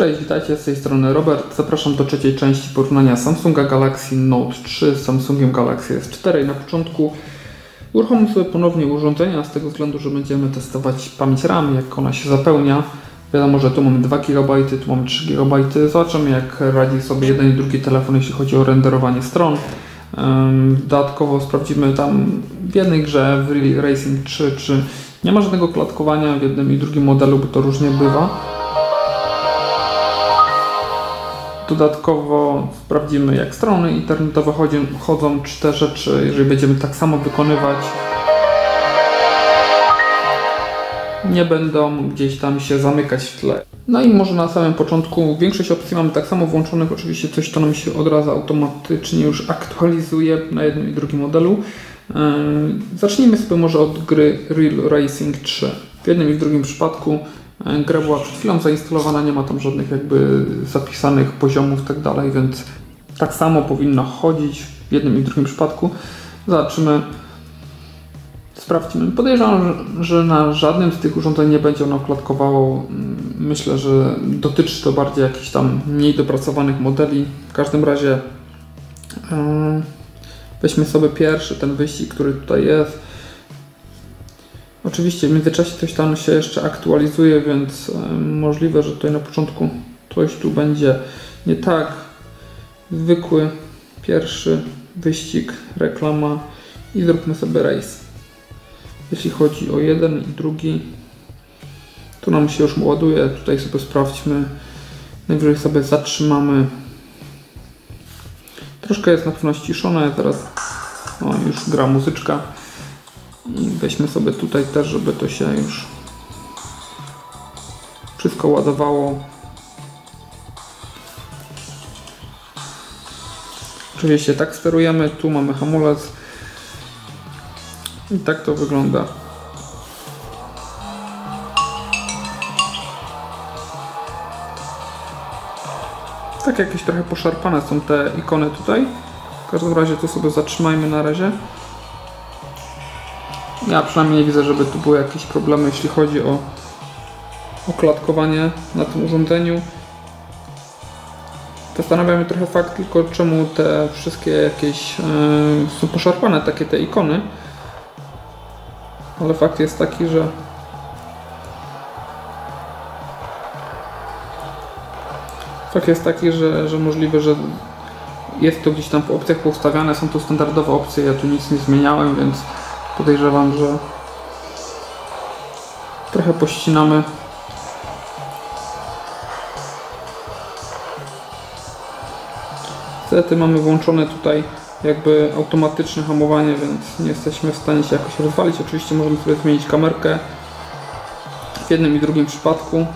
Cześć, witajcie z tej strony Robert. Zapraszam do trzeciej części porównania Samsunga Galaxy Note 3 z Samsungiem Galaxy S4. Na początku uruchomimy sobie ponownie urządzenia z tego względu, że będziemy testować pamięć RAM, jak ona się zapełnia. Wiadomo, że tu mamy 2 GB, tu mamy 3 GB. Zobaczymy jak radzi sobie jeden i drugi telefon, jeśli chodzi o renderowanie stron. Dodatkowo sprawdzimy tam w jednej grze w Racing 3, czy nie ma żadnego klatkowania w jednym i drugim modelu, bo to różnie bywa. Dodatkowo sprawdzimy, jak strony internetowe chodzą, chodzą, czy te rzeczy, jeżeli będziemy tak samo wykonywać, nie będą gdzieś tam się zamykać w tle. No i może na samym początku większość opcji mamy tak samo włączonych, oczywiście coś to nam się od razu automatycznie już aktualizuje na jednym i drugim modelu. Zacznijmy sobie może od gry Real Racing 3. W jednym i w drugim przypadku gra była przed chwilą zainstalowana, nie ma tam żadnych jakby zapisanych poziomów i tak dalej, więc tak samo powinno chodzić w jednym i drugim przypadku. Zobaczymy, sprawdźmy. Podejrzewam, że na żadnym z tych urządzeń nie będzie ono klatkowało. Mm, myślę, że dotyczy to bardziej jakichś tam mniej dopracowanych modeli. W każdym razie yy, weźmy sobie pierwszy ten wyścig, który tutaj jest Oczywiście w międzyczasie coś tam się jeszcze aktualizuje, więc możliwe, że tutaj na początku coś tu będzie nie tak. Zwykły pierwszy wyścig, reklama i zróbmy sobie race. Jeśli chodzi o jeden i drugi, tu nam się już ładuje. Tutaj sobie sprawdźmy. Najwyżej sobie zatrzymamy. Troszkę jest na pewno ściszone, teraz o, już gra muzyczka. I weźmy sobie tutaj też, żeby to się już wszystko ładowało. Oczywiście tak sterujemy, tu mamy hamulec i tak to wygląda. Tak jakieś trochę poszarpane są te ikony tutaj. W każdym razie to sobie zatrzymajmy na razie. Ja przynajmniej nie widzę, żeby tu były jakieś problemy, jeśli chodzi o oklatkowanie na tym urządzeniu. Zastanawia mnie trochę fakt tylko, czemu te wszystkie jakieś yy, są poszarpane, takie te ikony. Ale fakt jest taki, że Fakt jest taki, że, że możliwe, że jest to gdzieś tam w opcjach poustawiane, są to standardowe opcje, ja tu nic nie zmieniałem, więc podejrzewam, że trochę pościnamy. Niestety mamy włączone tutaj jakby automatyczne hamowanie, więc nie jesteśmy w stanie się jakoś rozwalić. Oczywiście możemy sobie zmienić kamerkę w jednym i drugim przypadku.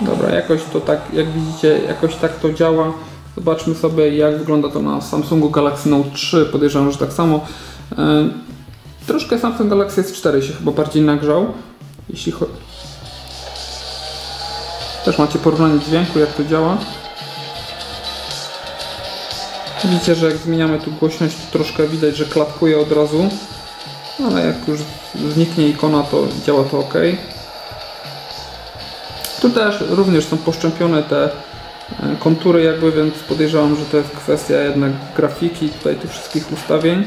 Dobra, jakoś to tak, jak widzicie, jakoś tak to działa. Zobaczmy sobie jak wygląda to na Samsungu Galaxy Note 3. Podejrzewam, że tak samo. E, troszkę Samsung Galaxy S4 się chyba bardziej nagrzał. Jeśli chodzi... Też macie porównanie dźwięku, jak to działa. Widzicie, że jak zmieniamy tu głośność, to troszkę widać, że klatkuje od razu. Ale jak już zniknie ikona, to działa to ok. Tu też również są poszczępione te kontury jakby, więc podejrzewam, że to jest kwestia jednak grafiki tutaj tych wszystkich ustawień.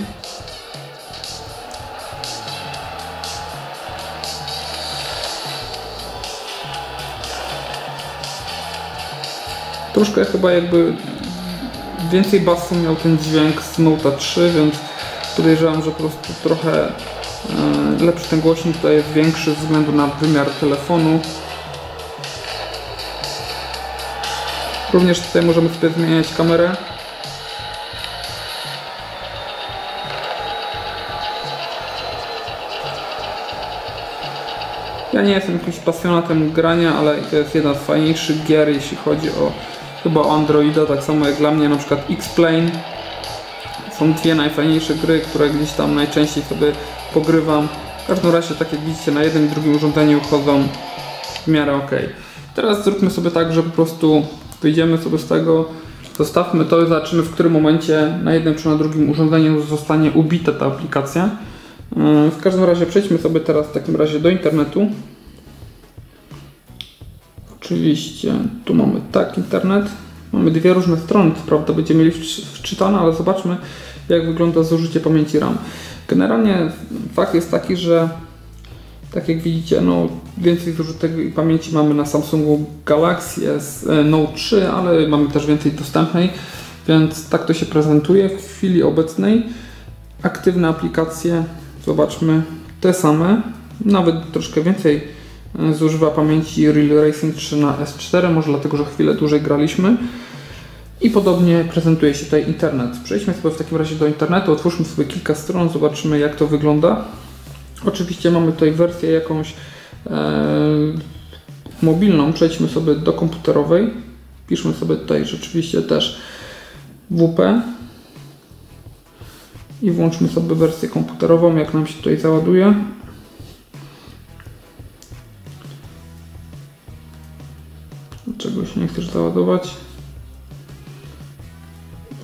Troszkę chyba jakby więcej basu miał ten dźwięk z Note 3, więc podejrzewam, że po prostu trochę e, lepszy ten głośnik tutaj jest większy ze względu na wymiar telefonu. Również tutaj możemy sobie zmieniać kamerę. Ja nie jestem jakimś pasjonatem grania, ale to jest jedna z fajniejszych gier, jeśli chodzi o chyba Androida, tak samo jak dla mnie na przykład X-Plane. Są dwie najfajniejsze gry, które gdzieś tam najczęściej sobie pogrywam. W każdym razie, tak jak widzicie, na jednym i drugim urządzeniu chodzą w miarę ok. Teraz zróbmy sobie tak, że po prostu wyjdziemy sobie z tego, zostawmy to i zobaczymy w którym momencie na jednym czy na drugim urządzeniu zostanie ubita ta aplikacja. Yy, w każdym razie przejdźmy sobie teraz w takim razie do internetu. Oczywiście tu mamy tak internet. Mamy dwie różne strony, prawda będziemy mieli wczytane, ale zobaczmy jak wygląda zużycie pamięci RAM. Generalnie fakt jest taki, że tak jak widzicie, no, więcej zużytej pamięci mamy na Samsungu Galaxy S e, Note 3, ale mamy też więcej dostępnej, więc tak to się prezentuje w chwili obecnej. Aktywne aplikacje, zobaczmy, te same, nawet troszkę więcej e, zużywa pamięci Real Racing 3 na S4, może dlatego, że chwilę dłużej graliśmy. I podobnie prezentuje się tutaj internet. Przejdźmy sobie w takim razie do internetu, otwórzmy sobie kilka stron, zobaczymy jak to wygląda. Oczywiście mamy tutaj wersję jakąś e, mobilną, przejdźmy sobie do komputerowej. Piszmy sobie tutaj rzeczywiście też WP i włączmy sobie wersję komputerową, jak nam się tutaj załaduje. Się nie chcesz załadować?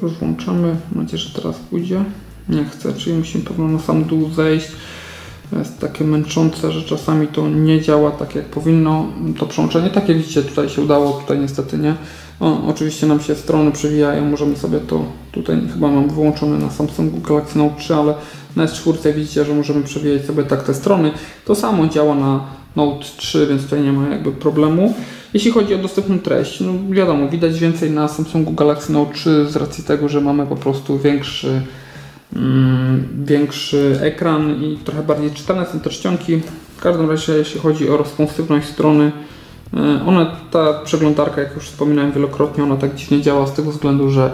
Już włączamy. Mam nadzieję, że teraz pójdzie. Nie chce, czyli musimy pewno na sam dół zejść. Jest takie męczące, że czasami to nie działa tak jak powinno. To przełączenie, tak jak widzicie, tutaj się udało, tutaj niestety nie. O, oczywiście nam się strony przewijają, możemy sobie to, tutaj chyba mam wyłączone na Samsungu Galaxy Note 3, ale na S4 widzicie, że możemy przewijać sobie tak te strony. To samo działa na Note 3, więc tutaj nie ma jakby problemu. Jeśli chodzi o dostępną treść, no wiadomo, widać więcej na Samsungu Galaxy Note 3 z racji tego, że mamy po prostu większy, większy ekran i trochę bardziej czytelne są te czcionki. W każdym razie, jeśli chodzi o responsywność strony, e, ona, ta przeglądarka, jak już wspominałem wielokrotnie, ona tak dziwnie działa z tego względu, że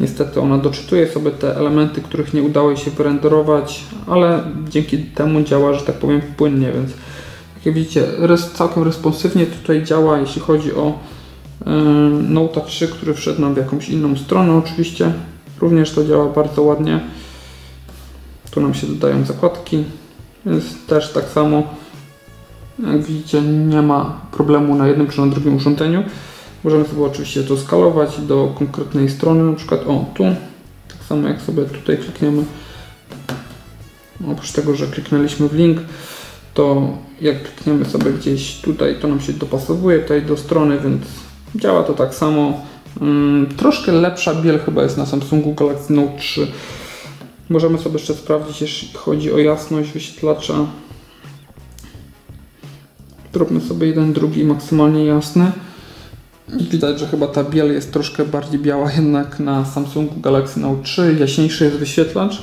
niestety ona doczytuje sobie te elementy, których nie udało się wyrenderować, ale dzięki temu działa, że tak powiem, płynnie, więc jak widzicie, całkiem responsywnie tutaj działa, jeśli chodzi o Note 3, który wszedł nam w jakąś inną stronę oczywiście. Również to działa bardzo ładnie. Tu nam się dodają zakładki, więc też tak samo jak widzicie nie ma problemu na jednym czy na drugim urządzeniu. Możemy sobie oczywiście to skalować do konkretnej strony, na przykład o tu, tak samo jak sobie tutaj klikniemy. Oprócz tego, że kliknęliśmy w link, to jak klikniemy sobie gdzieś tutaj, to nam się dopasowuje tutaj do strony, więc działa to tak samo. Hmm, troszkę lepsza biel chyba jest na Samsungu Galaxy Note 3. Możemy sobie jeszcze sprawdzić, jeśli chodzi o jasność wyświetlacza. Zróbmy sobie jeden, drugi maksymalnie jasny. Widać, że chyba ta biel jest troszkę bardziej biała jednak na Samsungu Galaxy Note 3. Jaśniejszy jest wyświetlacz.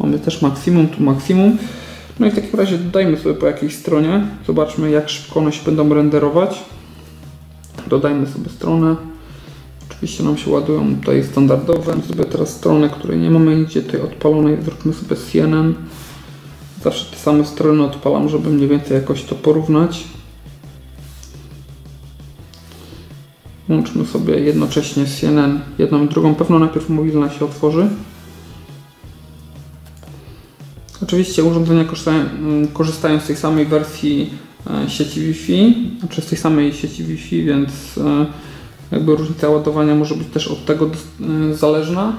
Mamy też maksimum, tu maksimum. No i w takim razie dodajmy sobie po jakiejś stronie. Zobaczmy jak szybko one się będą renderować. Dodajmy sobie stronę. Oczywiście nam się ładują tutaj standardowe. Sobie teraz stronę, której nie mamy nigdzie tutaj odpalonej. Zróbmy sobie CNN. Zawsze te same strony odpalam, żeby mniej więcej jakoś to porównać. Łączmy sobie jednocześnie CNN jedną i drugą. Pewno najpierw mobilna się otworzy. Oczywiście urządzenia korzystają, korzystają z tej samej wersji e, sieci Wi-Fi, znaczy z tej samej sieci Wi-Fi, więc e, jakby różnica ładowania może być też od tego e, zależna.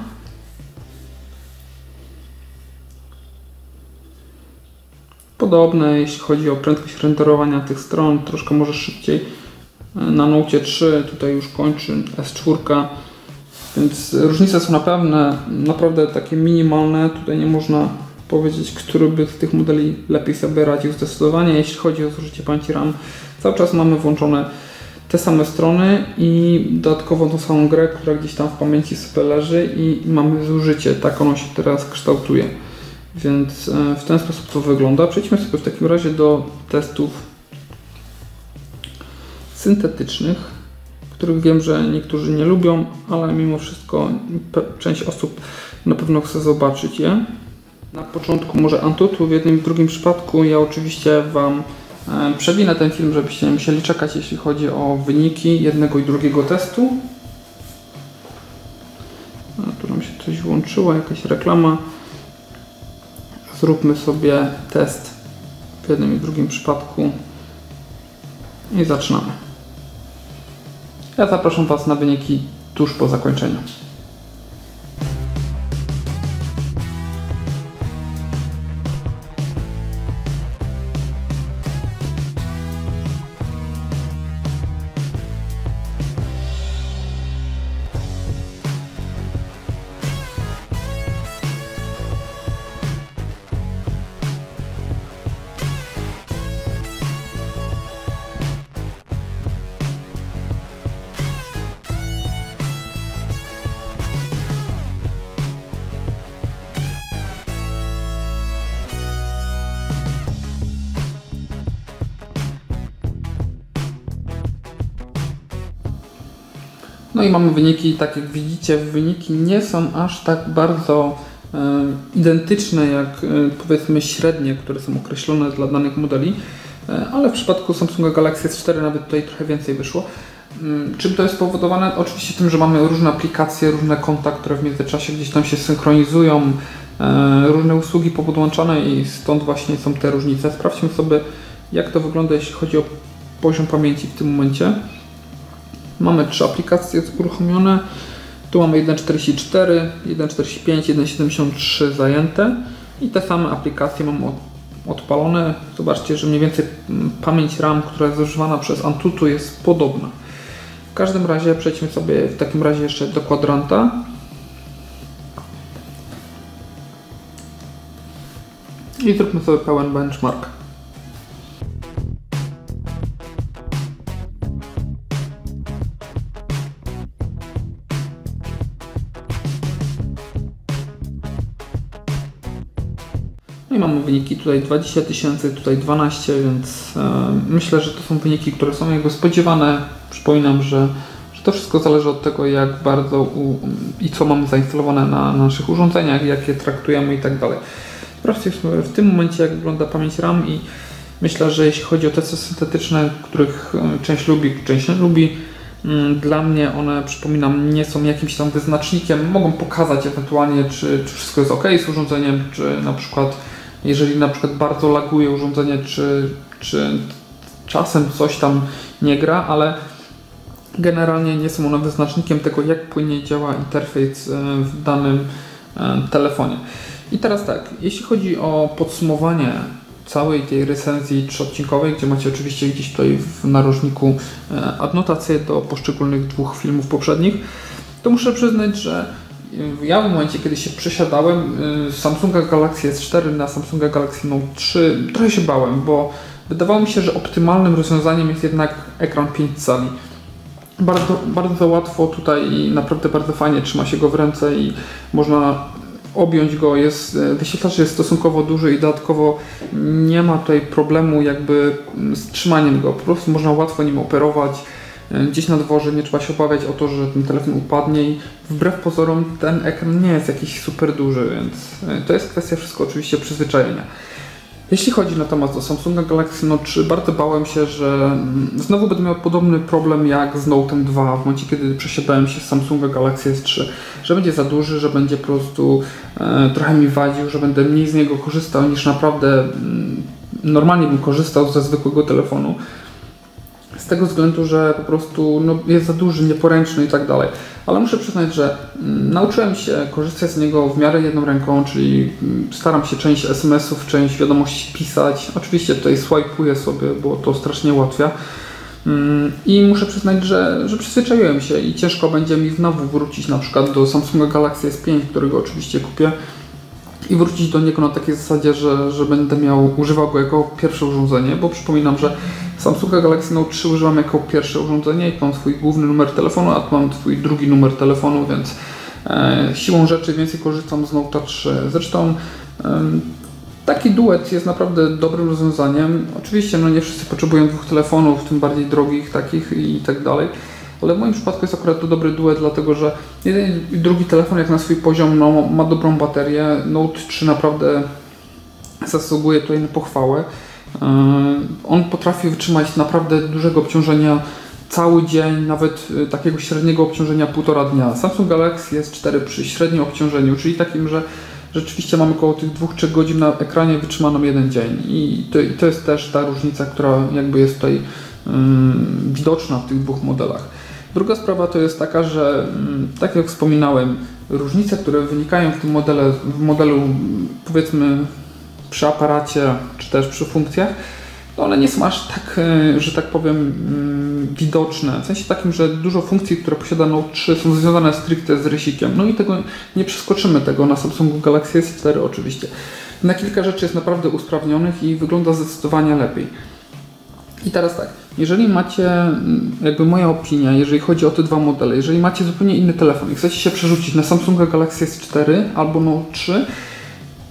Podobne jeśli chodzi o prędkość renderowania tych stron, troszkę może szybciej na Note 3, tutaj już kończy S4, więc różnice są naprawdę, naprawdę takie minimalne, tutaj nie można powiedzieć, który by z tych modeli lepiej sobie radził zdecydowanie. Jeśli chodzi o zużycie pamięci RAM, cały czas mamy włączone te same strony i dodatkowo tą samą grę, która gdzieś tam w pamięci sobie leży i mamy zużycie. Tak ono się teraz kształtuje. Więc e, w ten sposób to wygląda. Przejdźmy sobie w takim razie do testów syntetycznych, których wiem, że niektórzy nie lubią, ale mimo wszystko część osób na pewno chce zobaczyć je. Na początku może Antutu, w jednym i drugim przypadku ja oczywiście Wam przewinę ten film, żebyście nie musieli czekać, jeśli chodzi o wyniki jednego i drugiego testu. A, tu nam się coś włączyło, jakaś reklama. Zróbmy sobie test w jednym i drugim przypadku i zaczynamy. Ja zapraszam Was na wyniki tuż po zakończeniu. Mamy wyniki, tak jak widzicie, wyniki nie są aż tak bardzo e, identyczne jak e, powiedzmy średnie, które są określone dla danych modeli, e, ale w przypadku Samsunga Galaxy S4 nawet tutaj trochę więcej wyszło. Mm, czym to jest spowodowane? Oczywiście tym, że mamy różne aplikacje, różne konta, które w międzyczasie gdzieś tam się synchronizują, różne usługi popodłączane i stąd właśnie są te różnice. Sprawdźmy sobie, jak to wygląda, jeśli chodzi o poziom pamięci w tym momencie. Mamy trzy aplikacje uruchomione. Tu mamy 1.44, 1.45, 1.73 zajęte i te same aplikacje mam odpalone. Zobaczcie, że mniej więcej pamięć RAM, która jest zużywana przez Antutu jest podobna. W każdym razie przejdźmy sobie w takim razie jeszcze do kwadranta. I zróbmy sobie pełen benchmark. No i mamy wyniki tutaj 20 tysięcy, tutaj 12, więc e, myślę, że to są wyniki, które są jakby spodziewane. Przypominam, że, że to wszystko zależy od tego, jak bardzo u, i co mamy zainstalowane na naszych urządzeniach, jak je traktujemy i tak dalej. Sprawdźcie w tym momencie, jak wygląda pamięć RAM i myślę, że jeśli chodzi o testy syntetyczne, których e, część lubi, część nie lubi, mm, dla mnie one, przypominam, nie są jakimś tam wyznacznikiem. Mogą pokazać ewentualnie, czy, czy wszystko jest ok z urządzeniem, czy na przykład jeżeli na przykład bardzo laguje urządzenie, czy, czy czasem coś tam nie gra, ale generalnie nie są one wyznacznikiem tego, jak płynnie działa interfejs e, w danym e, telefonie. I teraz tak, jeśli chodzi o podsumowanie całej tej recenzji trzyodcinkowej, gdzie macie oczywiście gdzieś tutaj w narożniku e, adnotacje do poszczególnych dwóch filmów poprzednich, to muszę przyznać, że ja w momencie, kiedy się przesiadałem z y, Samsunga Galaxy S4 na Samsunga Galaxy Note 3, trochę się bałem, bo wydawało mi się, że optymalnym rozwiązaniem jest jednak ekran 5 cali. Bardzo, bardzo łatwo tutaj i naprawdę bardzo fajnie trzyma się go w ręce i można objąć go, jest, y, wyświetlacz jest stosunkowo duży i dodatkowo nie ma tutaj problemu jakby z trzymaniem go, po prostu można łatwo nim operować gdzieś na dworze, nie trzeba się obawiać o to, że ten telefon upadnie i wbrew pozorom ten ekran nie jest jakiś super duży, więc e, to jest kwestia wszystko oczywiście przyzwyczajenia. Jeśli chodzi natomiast o Samsunga Galaxy Note 3, bardzo bałem się, że mm, znowu będę miał podobny problem jak z Note 2 w momencie, kiedy przesiadałem się z Samsunga Galaxy S3, że będzie za duży, że będzie po prostu e, trochę mi wadził, że będę mniej z niego korzystał niż naprawdę mm, normalnie bym korzystał ze zwykłego telefonu z tego względu, że po prostu no, jest za duży, nieporęczny i tak dalej. Ale muszę przyznać, że mm, nauczyłem się korzystać z niego w miarę jedną ręką, czyli mm, staram się część SMS-ów, część wiadomości pisać. Oczywiście tutaj swajpuję sobie, bo to strasznie ułatwia. Mm, I muszę przyznać, że, że przyzwyczaiłem się i ciężko będzie mi znowu wrócić na przykład do Samsunga Galaxy S5, którego oczywiście kupię i wrócić do niego na takiej zasadzie, że, że będę miał, używał go jako pierwsze urządzenie, bo przypominam, że Samsunga Galaxy Note 3 używam jako pierwsze urządzenie i mam swój główny numer telefonu, a mam swój drugi numer telefonu, więc e, siłą rzeczy więcej korzystam z Note 3. Zresztą e, taki duet jest naprawdę dobrym rozwiązaniem. Oczywiście no nie wszyscy potrzebują dwóch telefonów, tym bardziej drogich takich i tak dalej. Ale w moim przypadku jest akurat to dobry duet, dlatego że jeden i drugi telefon jak na swój poziom no, ma dobrą baterię. Note 3 naprawdę zasługuje tutaj na pochwałę. E, on potrafi wytrzymać naprawdę dużego obciążenia cały dzień, nawet e, takiego średniego obciążenia półtora dnia. Samsung Galaxy S4 przy średnim obciążeniu, czyli takim, że rzeczywiście mamy około tych 2-3 godzin na ekranie wytrzyma nam jeden dzień. I to, i to jest też ta różnica, która jakby jest tutaj um, widoczna w tych dwóch modelach. Druga sprawa to jest taka, że um, tak jak wspominałem, różnice, które wynikają w tym modele, w modelu powiedzmy przy aparacie czy też przy funkcjach, to one nie są aż tak, e, że tak powiem, mm, widoczne. W sensie takim, że dużo funkcji, które posiada Note 3 są związane stricte z rysikiem. No i tego nie przeskoczymy tego na Samsungu Galaxy S4 oczywiście. Na kilka rzeczy jest naprawdę usprawnionych i wygląda zdecydowanie lepiej. I teraz tak, jeżeli macie, mm, jakby moja opinia, jeżeli chodzi o te dwa modele, jeżeli macie zupełnie inny telefon i chcecie się przerzucić na Samsunga Galaxy S4 albo Note 3,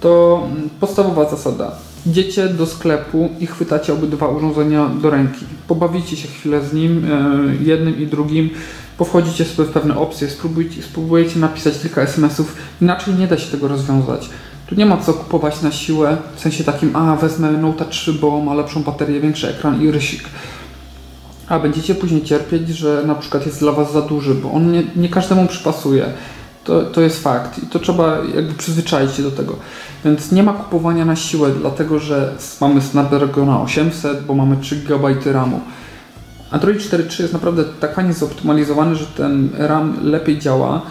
to mm, podstawowa zasada. Idziecie do sklepu i chwytacie obydwa urządzenia do ręki. Pobawicie się chwilę z nim, e, jednym i drugim. bo wchodzicie sobie w pewne opcje, spróbujcie, spróbujecie napisać kilka SMS-ów, inaczej nie da się tego rozwiązać. Tu nie ma co kupować na siłę, w sensie takim, a wezmę Note 3, bo ma lepszą baterię, większy ekran i rysik. A będziecie później cierpieć, że na przykład jest dla Was za duży, bo on nie, nie każdemu przypasuje. To, to jest fakt i to trzeba jakby przyzwyczaić się do tego. Więc nie ma kupowania na siłę, dlatego że mamy Snapdragona 800, bo mamy 3 GB RAMu. Android 4.3 jest naprawdę tak fajnie zoptymalizowany, że ten RAM lepiej działa.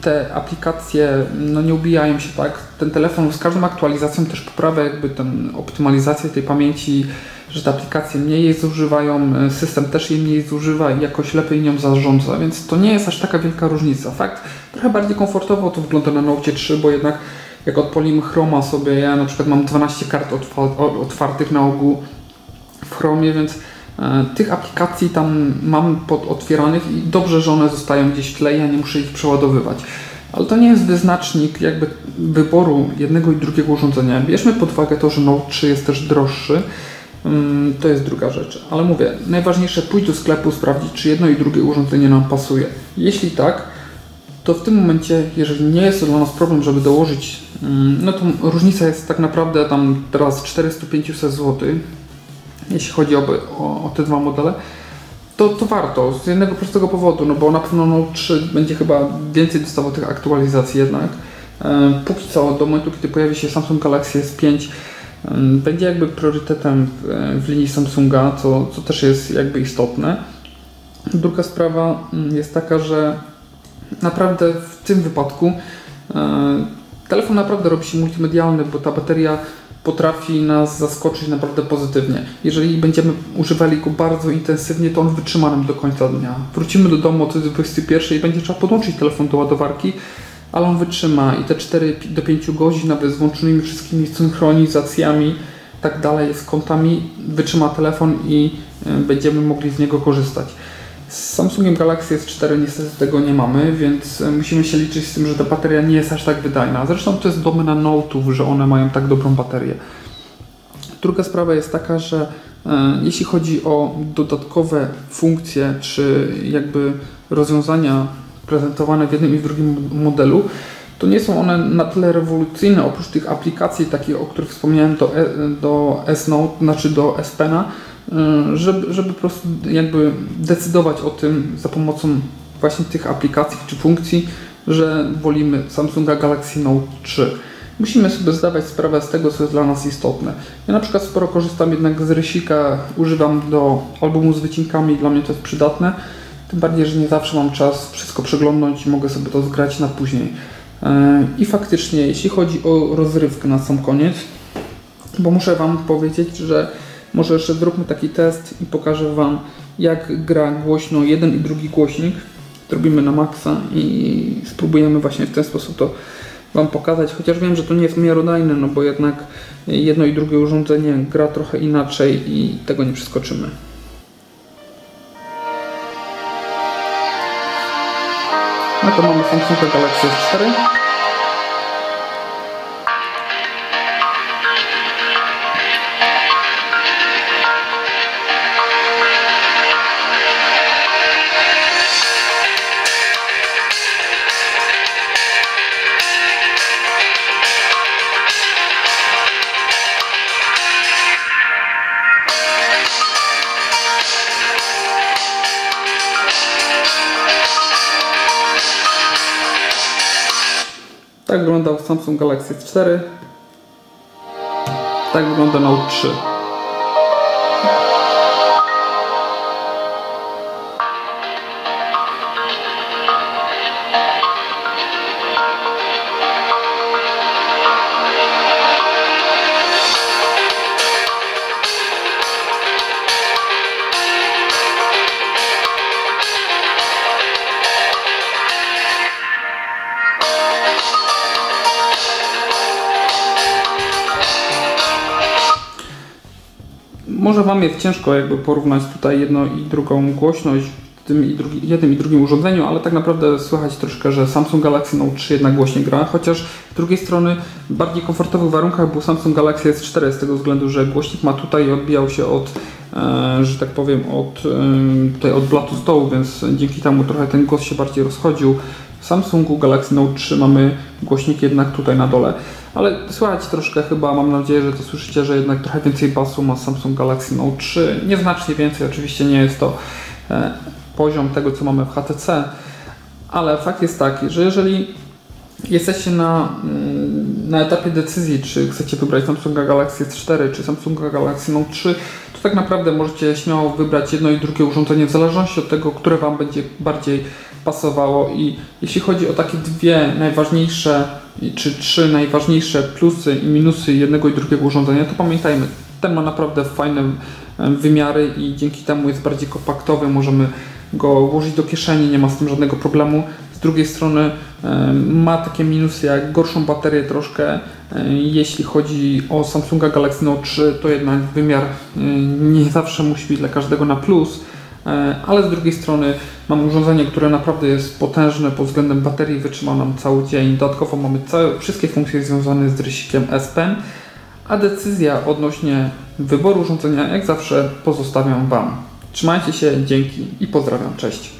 Te aplikacje no, nie ubijają się tak. Ten telefon z każdą aktualizacją też poprawia jakby tę optymalizację tej pamięci, że te aplikacje mniej jej zużywają, system też jej mniej zużywa i jakoś lepiej nią zarządza, więc to nie jest aż taka wielka różnica. Fakt, trochę bardziej komfortowo to wygląda na Note 3, bo jednak jak odpolimy Chroma sobie, ja na przykład mam 12 kart otwartych na ogół w Chromie, więc tych aplikacji tam mam pod otwieranych i dobrze, że one zostają gdzieś w tle, ja nie muszę ich przeładowywać. Ale to nie jest wyznacznik jakby wyboru jednego i drugiego urządzenia. Bierzmy pod uwagę to, że Note 3 jest też droższy. Mm, to jest druga rzecz. Ale mówię, najważniejsze pójść do sklepu, sprawdzić, czy jedno i drugie urządzenie nam pasuje. Jeśli tak, to w tym momencie, jeżeli nie jest to dla nas problem, żeby dołożyć, mm, no to różnica jest tak naprawdę tam teraz 400-500 zł, jeśli chodzi o, o, o, te dwa modele, to, to warto z jednego prostego powodu, no bo na pewno Note 3 będzie chyba więcej dostawał tych aktualizacji jednak. E, póki co, do momentu, kiedy pojawi się Samsung Galaxy S5, będzie jakby priorytetem w, w linii Samsunga, co, co też jest jakby istotne. Druga sprawa mm, jest taka, że naprawdę w tym wypadku e, telefon naprawdę robi się multimedialny, bo ta bateria potrafi nas zaskoczyć naprawdę pozytywnie. Jeżeli będziemy używali go bardzo intensywnie, to on wytrzyma nam do końca dnia. Wrócimy do domu o 21 i będzie trzeba podłączyć telefon do ładowarki, ale on wytrzyma i te 4 do 5 godzin, nawet z włączonymi wszystkimi synchronizacjami, tak dalej, z kontami, wytrzyma telefon i e, będziemy mogli z niego korzystać. Z Samsungiem Galaxy S4 niestety tego nie mamy, więc e, musimy się liczyć z tym, że ta bateria nie jest aż tak wydajna. Zresztą to jest domena Note'ów, że one mają tak dobrą baterię. Druga sprawa jest taka, że e, jeśli chodzi o dodatkowe funkcje, czy jakby rozwiązania prezentowane w jednym i w drugim modelu, to nie są one na tyle rewolucyjne, oprócz tych aplikacji takich, o których wspomniałem do, e, do S-Note, znaczy do S Pena, y, żeby, żeby po prostu jakby decydować o tym za pomocą właśnie tych aplikacji czy funkcji, że wolimy Samsunga Galaxy Note 3. Musimy sobie zdawać sprawę z tego, co jest dla nas istotne. Ja na przykład sporo korzystam jednak z rysika, używam do albumu z wycinkami, dla mnie to jest przydatne. Tym bardziej, że nie zawsze mam czas wszystko przeglądnąć i mogę sobie to zgrać na później. E, I faktycznie, jeśli chodzi o rozrywkę na sam koniec, bo muszę Wam powiedzieć, że może jeszcze zróbmy taki test i pokażę Wam, jak gra głośno jeden i drugi głośnik. Zrobimy na maksa i spróbujemy właśnie w ten sposób to Wam pokazać, chociaż wiem, że to nie jest miarodajne, no bo jednak jedno i drugie urządzenie gra trochę inaczej i tego nie przeskoczymy. No to mamy Samsung Galaxy S4. Tak wyglądał Samsung Galaxy S4. Tak wygląda Note 3. Może Wam jest ciężko jakby porównać tutaj jedno i drugą głośność w tym i drugi, jednym i drugim urządzeniu, ale tak naprawdę słychać troszkę, że Samsung Galaxy Note 3 jednak głośniej gra, chociaż z drugiej strony w bardziej komfortowych warunkach był Samsung Galaxy S4 z tego względu, że głośnik ma tutaj odbijał się od że tak powiem, od, tutaj od blatu stołu, więc dzięki temu trochę ten głos się bardziej rozchodził. W Samsungu Galaxy Note 3 mamy głośnik jednak tutaj na dole. Ale słychać troszkę chyba, mam nadzieję, że to słyszycie, że jednak trochę więcej basu ma Samsung Galaxy Note 3. Nieznacznie więcej, oczywiście nie jest to e, poziom tego, co mamy w HTC, ale fakt jest taki, że jeżeli jesteście na, mm, na etapie decyzji, czy chcecie wybrać Samsunga Galaxy S4 czy Samsunga Galaxy Note 3, to tak naprawdę możecie śmiało wybrać jedno i drugie urządzenie w zależności od tego, które Wam będzie bardziej pasowało i jeśli chodzi o takie dwie najważniejsze czy trzy najważniejsze plusy i minusy jednego i drugiego urządzenia, to pamiętajmy, ten ma naprawdę fajne wymiary i dzięki temu jest bardziej kompaktowy, możemy go włożyć do kieszeni, nie ma z tym żadnego problemu. Z drugiej strony ma takie minusy jak gorszą baterię troszkę. Jeśli chodzi o Samsunga Galaxy Note 3, to jednak wymiar nie zawsze musi być dla każdego na plus E, ale z drugiej strony mamy urządzenie, które naprawdę jest potężne pod względem baterii, wytrzyma nam cały dzień. Dodatkowo mamy całe, wszystkie funkcje związane z dresikiem S Pen, a decyzja odnośnie wyboru urządzenia jak zawsze pozostawiam Wam. Trzymajcie się, dzięki i pozdrawiam, cześć.